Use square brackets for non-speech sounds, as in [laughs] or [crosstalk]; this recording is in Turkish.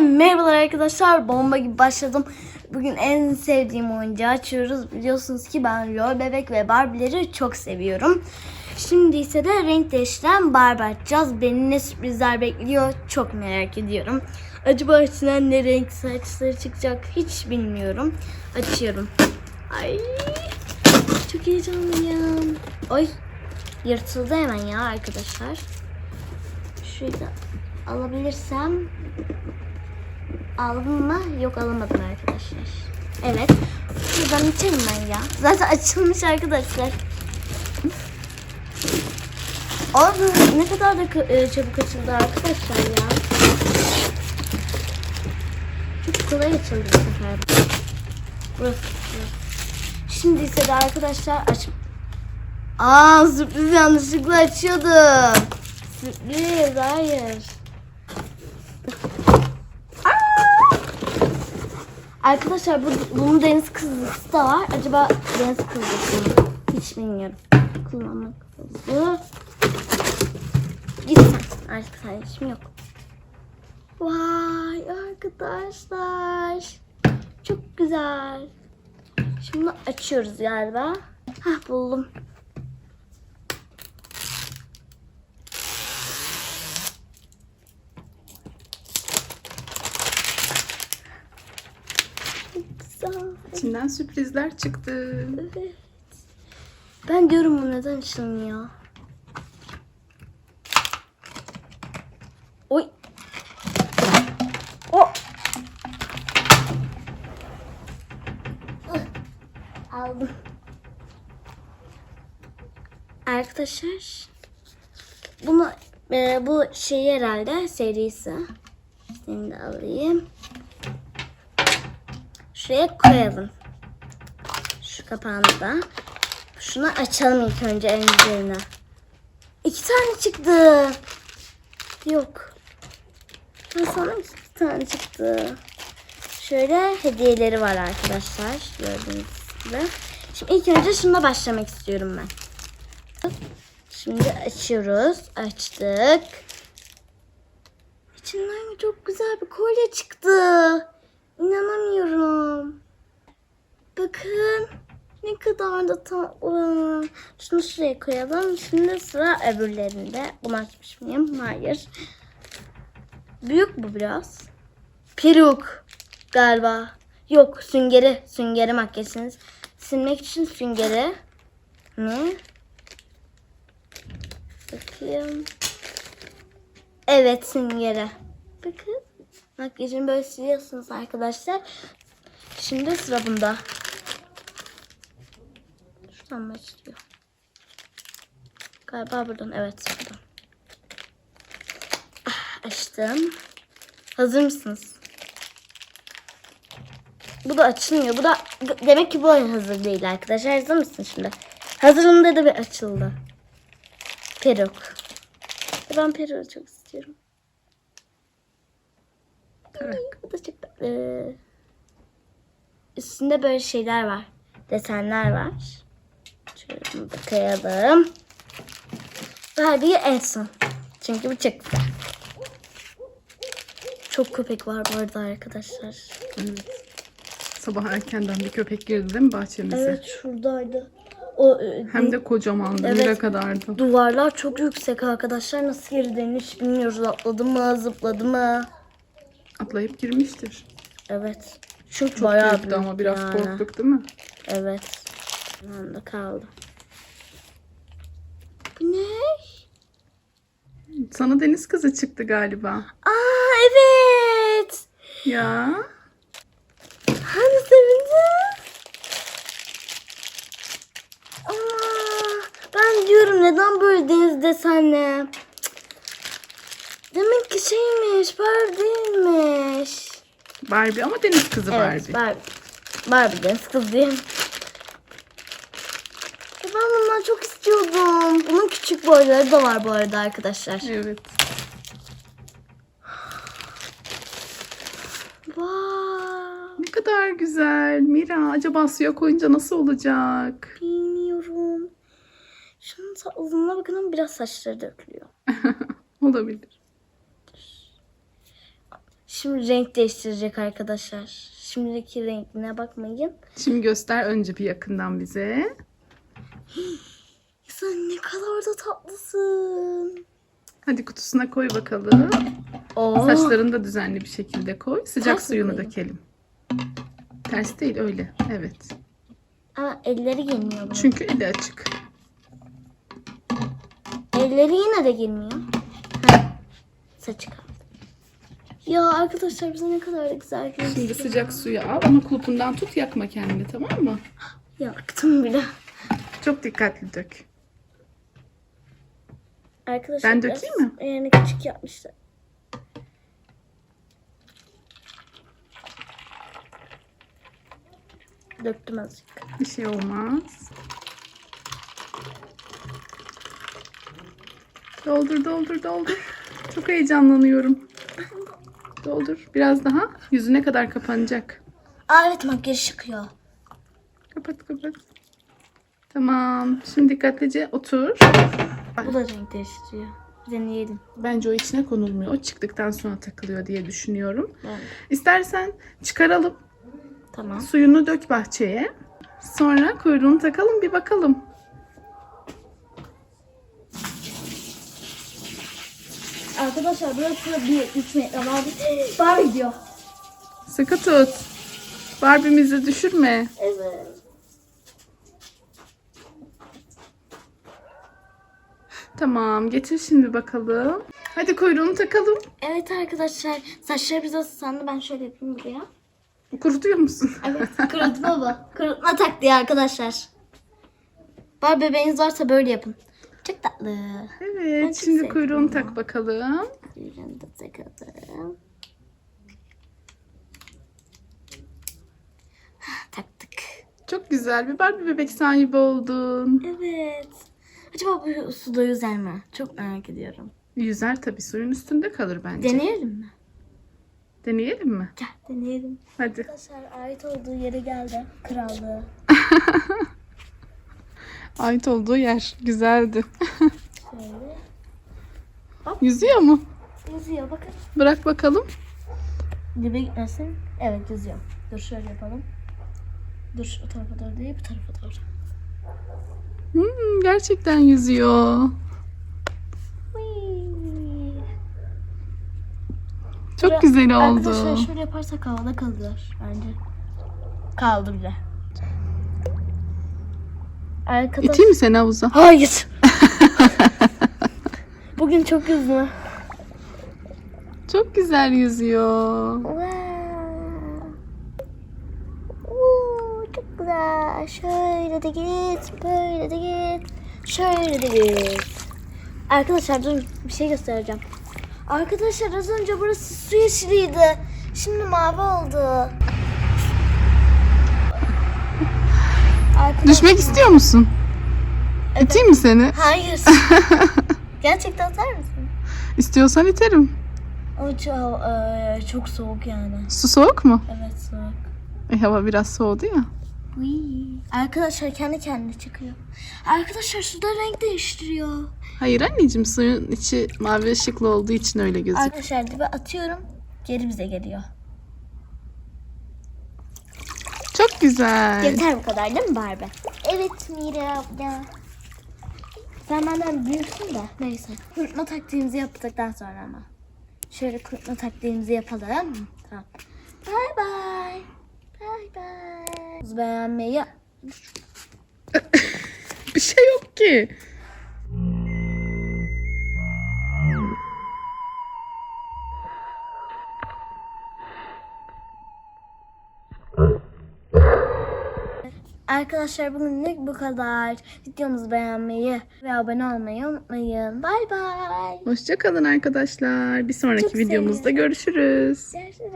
Merhabalar arkadaşlar. Bomba gibi başladım. Bugün en sevdiğim oyuncağı açıyoruz. Biliyorsunuz ki ben Lol Bebek ve Barbie'leri çok seviyorum. Şimdi ise de renk değiştiren Barbie açacağız. Beni ne sürprizler bekliyor çok merak ediyorum. Acaba içinden ne renk saçları çıkacak hiç bilmiyorum. Açıyorum. Ay çok heyecanlıyım. Oy yırtıldı hemen ya arkadaşlar. Şurayı da alabilirsem aldım mı? Yok alamadım arkadaşlar. Evet. Şuradan içerim ben ya. Zaten açılmış arkadaşlar. Abi ne kadar da e, çabuk açıldı arkadaşlar ya. Çok kolay açıldı bu sefer. Şimdi ise de arkadaşlar aç. Aa sürpriz yanlışlıkla açıyordum. Sürpriz hayır. Arkadaşlar bu, bunun deniz kızısı da var. Acaba deniz kızısı mı? Hiç bilmiyorum. Kullanmak kızı. Git sen. Artık işim yok. Vay arkadaşlar. Çok güzel. Şimdi açıyoruz galiba. Hah buldum. Çok güzel. İçinden sürprizler çıktı. Evet. Ben diyorum bu neden açılmıyor? Oy. O. Aldım. Arkadaşlar bunu e, bu şey herhalde serisi. Seni de alayım. Şuraya koyalım. Şu kapağını da. Şunu açalım ilk önce en üzerine. İki tane çıktı. Yok. Ben sana iki tane çıktı. Şöyle hediyeleri var arkadaşlar. Gördüğünüz gibi. Şimdi ilk önce şununla başlamak istiyorum ben. Şimdi açıyoruz. Açtık. İçinden çok güzel bir kolye çıktı. İnanamıyorum. Bakın. Ne kadar da tatlı. Şunu şuraya koyalım. Şimdi sıra öbürlerinde. Bunu açmış mıyım? Hayır. Büyük bu biraz. Peruk galiba. Yok süngeri. Süngeri makyajınız. Silmek için süngeri. Ne? Bakayım. Evet süngeri. Bakın. Makyajını böyle siliyorsunuz arkadaşlar. Şimdi sıra bunda. Şuradan mı açılıyor? Galiba buradan. Evet buradan. Ah, açtım. Hazır mısınız? Bu da açılmıyor. Bu da demek ki bu hazır değil arkadaşlar. Hazır mısın şimdi? Hazırında da bir açıldı. Peruk. Ben peruğu çok istiyorum. Tarak. Bu da. Üstünde böyle şeyler var. Desenler var. Şöyle da koyalım. Barbie'yi en son. Çünkü bu çok güzel. Çok köpek var bu arada arkadaşlar. Evet. Sabah erkenden bir köpek girdi değil mi bahçemize? Evet şuradaydı. O e, Hem de kocamandı. Evet. Kadardı. duvarlar çok yüksek arkadaşlar. Nasıl girdiğini hiç bilmiyoruz. Atladı mı, zıpladı mı? Atlayıp girmiştir. Evet. Çünkü Çok bayağı büyüktü büyük ama biraz yani. korktuk değil mi? Evet. Anda kaldı. Bu ne? Sana deniz kızı çıktı galiba. Aa evet. Ya. Hani sevindim. Aa, ben diyorum neden böyle deniz desenli? Demek ki şeymiş, Barbie değilmiş. Barbie ama deniz kızı Evet, Barbie. Barbie. Barbie deniz kız diyeyim. Ya Ben bundan çok istiyordum. Bunun küçük boyları da var bu arada arkadaşlar. Evet. Vay. Ne kadar güzel. Mira acaba suya koyunca nasıl olacak? Bilmiyorum. Şunun tatlılığına bakın ama biraz saçları dökülüyor. [laughs] Olabilir. Şimdi renk değiştirecek arkadaşlar. Şimdiki rengine bakmayın. Şimdi göster önce bir yakından bize. [gasps] Sen ne kadar da tatlısın. Hadi kutusuna koy bakalım. Oo. Saçlarını da düzenli bir şekilde koy. Sıcak Ters suyunu koyayım? dökelim. Ters değil öyle. Evet. Ama elleri girmiyor bunun. Çünkü eli açık. Elleri yine de girmiyor. Ha. Saçı kaldı. Ya arkadaşlar bize ne kadar da güzel gözüküyor. Şimdi sıcak suyu al ama kulpundan tut yakma kendini tamam mı? Yaktım bile. Çok dikkatli dök. Arkadaşlar Ben dökeyim mi? Yani küçük yapmışlar. Döktüm azıcık. Bir şey olmaz. Doldur doldur doldur. Çok heyecanlanıyorum. Doldur. Biraz daha. Yüzüne kadar kapanacak. Aa evet makyaj çıkıyor. Kapat kapat. Tamam. Şimdi dikkatlice otur. Bu da renk değiştiriyor. Deneyelim. Bence o içine konulmuyor. O çıktıktan sonra takılıyor diye düşünüyorum. Ben. İstersen çıkaralım. Tamam. Suyunu dök bahçeye. Sonra kuyruğunu takalım bir bakalım. Arkadaşlar burası bir 3 metre var. Var gidiyor. Sıkı tut. Barbie'mizi düşürme. Evet. Tamam getir şimdi bakalım. Hadi kuyruğunu takalım. Evet arkadaşlar saçları biraz ıslandı. Ben şöyle yapayım buraya. Kurutuyor musun? Evet kurutma bu. Kurutma taktiği arkadaşlar. Var bebeğiniz varsa böyle yapın. Çok tatlı. Ben Evet çok şimdi kuyruğunu bunu. tak bakalım. Kuyruğunu da takalım. Hah, Taktık. Çok güzel bir Barbie bebek sahibi oldun. Evet. Acaba bu suda yüzer mi? Çok merak ediyorum. Yüzer tabii suyun üstünde kalır bence. Deneyelim mi? Deneyelim mi? Gel deneyelim. Hadi. Arkadaşlar ait olduğu yere geldi. Krallığı. [laughs] Ait olduğu yer güzeldi. Şöyle. [laughs] Yüzüyor mu? Yüzüyor bakın. Bırak bakalım. Dibe gitmesin. Evet yüzüyor. Dur şöyle yapalım. Dur şu tarafa doğru değil bu tarafa doğru. Hmm, gerçekten yüzüyor. Çok Bura- güzel oldu. Arkadaşlar şöyle yaparsak havada kalır bence. Kaldı bile. Arkadaş... İteyim mi seni havuza? Hayır. [laughs] Bugün çok hızlı. Çok güzel yüzüyor. Wow. Oo, çok güzel. Şöyle de git, böyle de git, şöyle de git. Arkadaşlar dur bir şey göstereceğim. Arkadaşlar az önce burası su yeşiliydi. Şimdi mavi oldu. Arkadaşlar- Düşmek istiyor musun? İteyim mi seni? Hayır. [laughs] Gerçekten atar mısın? İstiyorsan iterim. Ama çok, çok soğuk yani. Su soğuk mu? Evet soğuk. E, hava biraz soğudu ya. Whee. Arkadaşlar kendi kendine çıkıyor. Arkadaşlar suda renk değiştiriyor. Hayır anneciğim suyun içi mavi ışıklı olduğu için öyle gözüküyor. Arkadaşlar dibe atıyorum. Geri bize geliyor. Çok güzel. Yeter bu kadar değil mi Barbie? Evet Mira abla. Sen benden büyüksün de. Neyse. Kurutma taktiğimizi yaptıktan sonra ama. Şöyle kurutma taktiğimizi yapalım. Tamam. Bye bye. Bye bye. Beğenmeyi [laughs] Bir şey yok ki. Arkadaşlar bugünlük bu kadar. Videomuzu beğenmeyi ve abone olmayı unutmayın. Bay bay. Hoşçakalın arkadaşlar. Bir sonraki Çok videomuzda sevindim. görüşürüz. Görüşürüz.